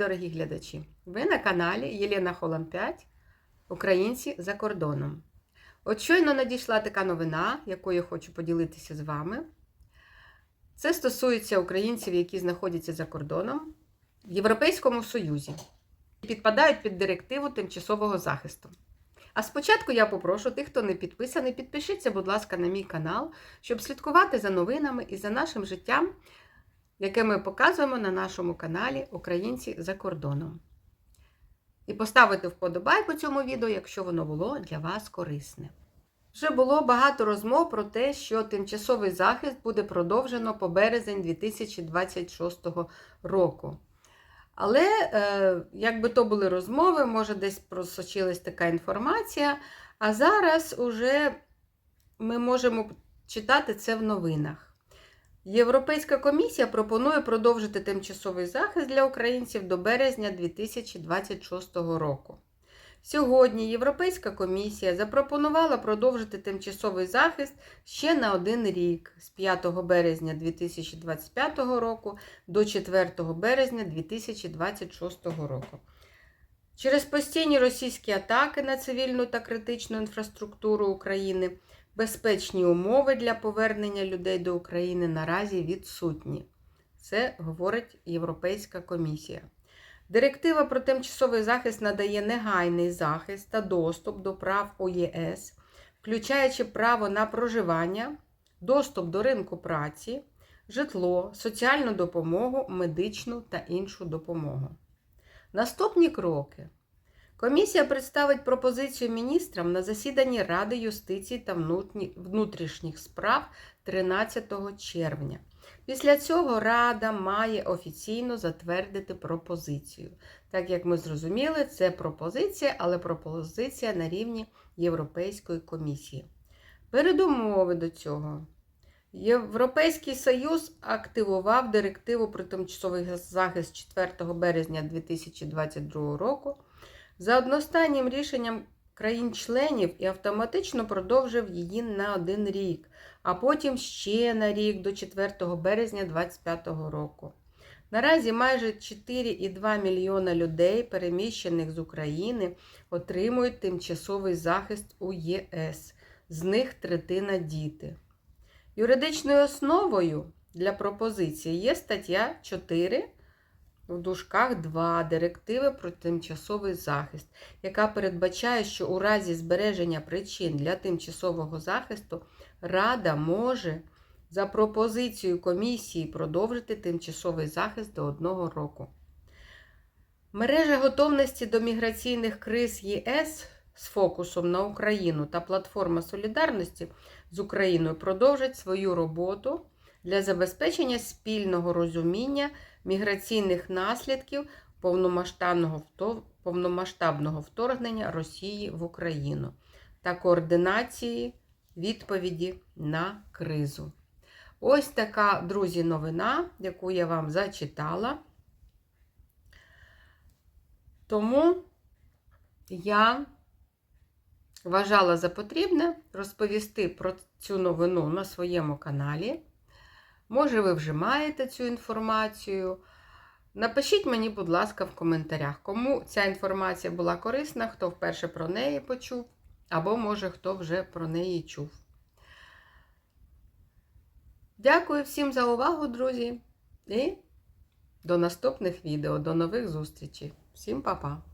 дорогі глядачі! Ви на каналі Єлена Холам 5 Українці за кордоном. От щойно надійшла така новина, якою я хочу поділитися з вами. Це стосується українців, які знаходяться за кордоном в Європейському Союзі і підпадають під директиву тимчасового захисту. А спочатку я попрошу тих, хто не підписаний, підпишіться, будь ласка, на мій канал, щоб слідкувати за новинами і за нашим життям яке ми показуємо на нашому каналі Українці за кордоном. І поставити вподобайку цьому відео, якщо воно було для вас корисне. Вже було багато розмов про те, що тимчасовий захист буде продовжено по березень 2026 року. Але, е, якби то були розмови, може, десь просочилась така інформація. А зараз уже ми можемо читати це в новинах. Європейська комісія пропонує продовжити тимчасовий захист для українців до березня 2026 року. Сьогодні Європейська комісія запропонувала продовжити тимчасовий захист ще на один рік з 5 березня 2025 року до 4 березня 2026 року. Через постійні російські атаки на цивільну та критичну інфраструктуру України безпечні умови для повернення людей до України наразі відсутні. Це говорить Європейська комісія. Директива про тимчасовий захист надає негайний захист та доступ до прав ОЄС, включаючи право на проживання, доступ до ринку праці, житло, соціальну допомогу, медичну та іншу допомогу. Наступні кроки. Комісія представить пропозицію міністрам на засіданні Ради юстиції та внутрішніх справ 13 червня. Після цього Рада має офіційно затвердити пропозицію. Так як ми зрозуміли, це пропозиція, але пропозиція на рівні Європейської комісії. Передумови до цього. Європейський Союз активував директиву про тимчасовий захист 4 березня 2022 року за одностаннім рішенням країн-членів і автоматично продовжив її на один рік, а потім ще на рік до 4 березня 2025 року. Наразі майже 4,2 мільйона людей, переміщених з України, отримують тимчасовий захист у ЄС, з них третина діти. Юридичною основою для пропозиції є стаття 4 в дужках 2 директиви про тимчасовий захист, яка передбачає, що у разі збереження причин для тимчасового захисту Рада може за пропозицією комісії продовжити тимчасовий захист до одного року. Мережа готовності до міграційних криз ЄС з фокусом на Україну та платформа солідарності з Україною продовжать свою роботу для забезпечення спільного розуміння міграційних наслідків повномасштабного вторгнення Росії в Україну та координації відповіді на кризу. Ось така, друзі, новина, яку я вам зачитала. Тому я вважала за потрібне розповісти про цю новину на своєму каналі. Може, ви вже маєте цю інформацію. Напишіть мені, будь ласка, в коментарях, кому ця інформація була корисна, хто вперше про неї почув, або, може, хто вже про неї чув. Дякую всім за увагу, друзі, і до наступних відео, до нових зустрічей. Всім па-па!